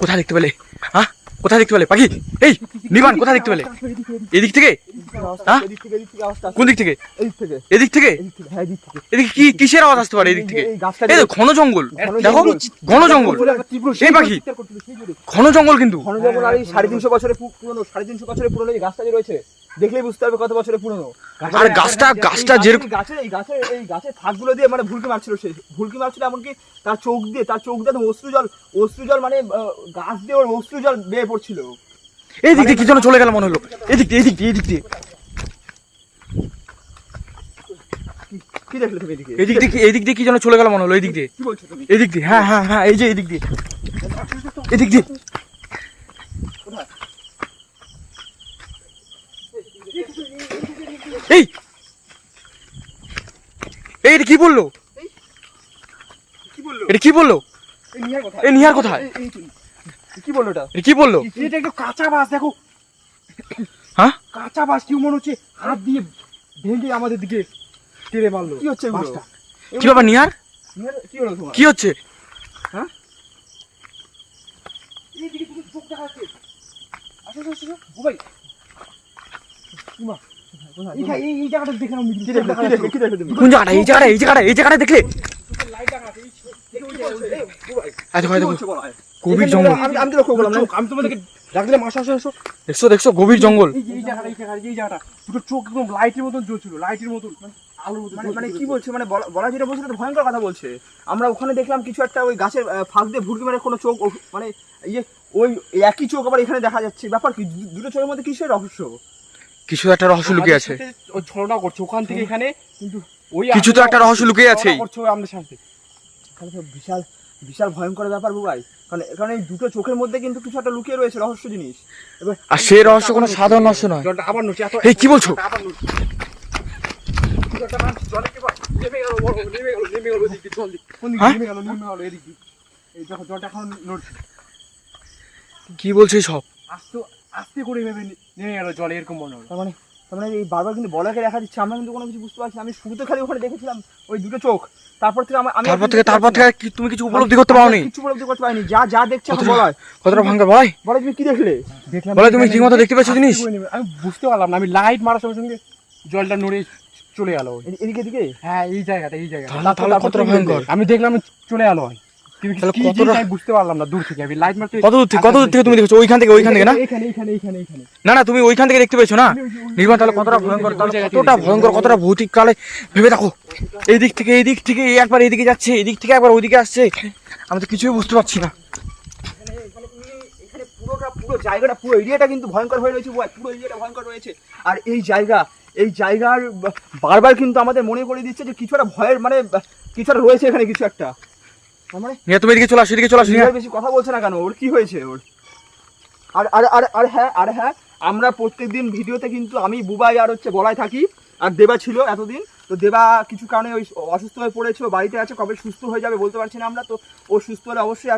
কোথায় দেখতে পেলে? হ্যাঁ? কোথায় দেখতে পেলে? পাখি? এই নিবান কোথায় দেখতে পেলে? এদিক থেকে? এদিক থেকে এদিক থেকে আওয়াজটা আসছে। কোন দিক থেকে? এদিক থেকে। এদিক থেকে? এদিক থেকে এদিক থেকে। এদিকে কি কিসের আওয়াজ আসতে পারে এদিক থেকে? এই গাছটা তো ঘন জঙ্গল। দেখো ঘন জঙ্গল। বলে একটা তীব্র এই পাখি। চিৎকার করছিল, সেই জোরে। ঘন জঙ্গল কিন্তু। ঘন জঙ্গল আর এই সাড়ে তিনশো বছরের পুরনো সাড়ে তিনশো বছরের পুরনো এই গাছটা যে রয়েছে দেখলেই বুঝতে হবে কত বছরের পুরনো। আর গাছটা গাছটা যেরকম গাছের এই গাছের এই গাছের ফাঁকগুলো দিয়ে মানে ভুলকি মারছিল সে। ভুলকি মারছিল এমনকি তার চোখ দিয়ে তার চোখ দিয়ে অশ্রু জল অশ্রু জল মানে গাছ দিয়ে ওর অশ্রু জল বেয়ে পড়ছিল। এই দিক দিয়ে কি যেন চলে গেল মনে হলো এদিক দিয়ে দিয়ে এদিক দিয়ে কি দেখলে তুমি এদিকে দিয়ে এদিক দিয়ে কি যেন চলে গেল মনে হলো এদিক দিয়ে এদিক দিয়ে হ্যাঁ হ্যাঁ হ্যাঁ এই যে এদিক দিয়ে এদিক দিয়ে এই এই কি বলল এটা কি বলল এই নিহার কোথায় কি বলল এটা? কি বলল? এটা একটু কাঁচা বাস দেখো। হ্যাঁ? কাঁচা বাস কি মনে হচ্ছে? হাত দিয়ে ভেঙে আমাদের দিকে টেনে মারলো কি হচ্ছে বাসটা। কি বাবা নিহার কি হলো তোমার? কি হচ্ছে? এইদিকে তুমি চোখ আসো আসো আসো ও ভাই। কি দেখলে গভীর জঙ্গল। আমি তো লক্ষ্য করলাম না। আমি তোমাদেরকে আসো আসো আসো। দেখছ দেখছ গভীর জঙ্গল। এই জায়গাটা এই জায়গাটা এই জায়গাটা। দুটো চোখ একদম লাইটের মতন জ্বলছিল লাইটের মতন। মানে মানে মানে কি বলছে? মানে বলা- যেটা বলছে তো ভয়ঙ্কর কথা বলছে। আমরা ওখানে দেখলাম কিছু একটা ওই গাছের ফাঁক দিয়ে ভুরকি মেরে কোনো চোখ মানে ইয়ে ওই একই চোখ আবার এখানে দেখা যাচ্ছে। ব্যাপার কি? দু- দুটো চোখের মধ্যে কিসের রহস্য? কিছু একটা রহস্য লুকিয়ে আছে। ওই ছলনা করছে ওখান থেকে এখানে কিন্তু ওই কিছু তো একটা রহস্য লুকিয়ে আছে। করছে আমাদের সাথে। বিশাল বিশাল ভয়ঙ্কর ব্যাপার বুবাই কারণ কারণ এই দুটো চোখের মধ্যে কিন্তু কিছু একটা লুকিয়ে রয়েছে রহস্য জিনিস এবার আর সেই রহস্য কোনো সাধারণ রহস্য নয় জলটা আবার নড়ছে এত এই, কি বলছো? আবার নড়ছে। জলটা নামছে, জলে কি বল? নেমে গেল, নেমে গেল, নেমে গেল ওদিক দিয়ে, জল দিয়ে। কোন দিকে হ্যাঁ? নেমে গেল, নেমে গেল এদিক। এই দেখো, জলটা এখন নড়ছে। কি বলছে সব আস্তে আস্তে করে ভেবে নেমে গেল জলে এরকম মনে হলো তার মানে মানে এই বারবার কিন্তু বলাকে দেখা দিচ্ছে আমরা কিন্তু কোনো কিছু বুঝতে পারছি আমি শুরুতে খালি ওখানে দেখেছিলাম ওই দুটো চোখ। তারপর থেকে আমি তারপর থেকে তারপর থেকে তুমি কিছু উপলব্ধি করতে পারোনি? কিছু উপলব্ধি করতে পারিনি। যা যা দেখছি এখন কতটা- বলায় কতটা ভাঙ্গা? ভাই বলে তুমি কি দেখলে? দেখলাম বলে তুমি ঠিকমতো দেখতে পেয়েছ জিনিস? আমি বুঝতে পারলাম না। আমি লাইট মারার সঙ্গে সঙ্গে জলটা নড়ে চলে গেল এদিকে এদিকে? হ্যাঁ এই জায়গাটা এই জায়গাটা। কতটা ভয়ঙ্কর? আমি দেখলাম চলে গেল হয় তাহলে কতটা- আমি বুঝতে পারলাম না দূর থেকে আমি লাইট মারতে কত দূর থেকে কত দূর থেকে তুমি দেখেছ? ওইখান থেকে ওইখান থেকে না? এখানে এখানে এখানে এখানে না না তুমি ওইখান থেকে দেখতে পেয়েছ না? তাহলে কতটা ভয়ঙ্কর তাহলে কতটা ভয়ঙ্কর কতটা ভৌতিক কালে ভেবে দেখো। এই দিক থেকে এই দিক থেকে একবার এইদিকে যাচ্ছে এই দিক থেকে একবার ওইদিকে আসছে। আমি তো কিছুই বুঝতে পারছি না। পুরোটা পুরো জায়গাটা পুরো এরিয়াটা কিন্তু ভয়ঙ্কর হয়ে রয়েছে পুরো এরিয়াটা ভয়ঙ্কর রয়েছে। আর এই জায়গা এই জায়গার বারবার কিন্তু আমাদের মনে করে দিচ্ছে যে কিছু একটা ভয়ের মানে কিছু একটা রয়েছে এখানে কিছু একটা। নিয়ে তুমি এদিকে চলে আসো এদিকে চলে আসো বেশি কথা বলছে না কেন? ওর কি হয়েছে ওর? আর আর আর আর হ্যাঁ আর হ্যাঁ আমরা প্রত্যেকদিন ভিডিওতে কিন্তু আমি বুবাই আর হচ্ছে বলাই থাকি আর দেবা ছিল এতদিন। তো দেবা কিছু কারণে ওই অসুস্থ হয়ে পড়েছে বাড়িতে আছে কবে সুস্থ হয়ে যাবে বলতে পারছি না আমরা। তো ও সুস্থ হলে অবশ্যই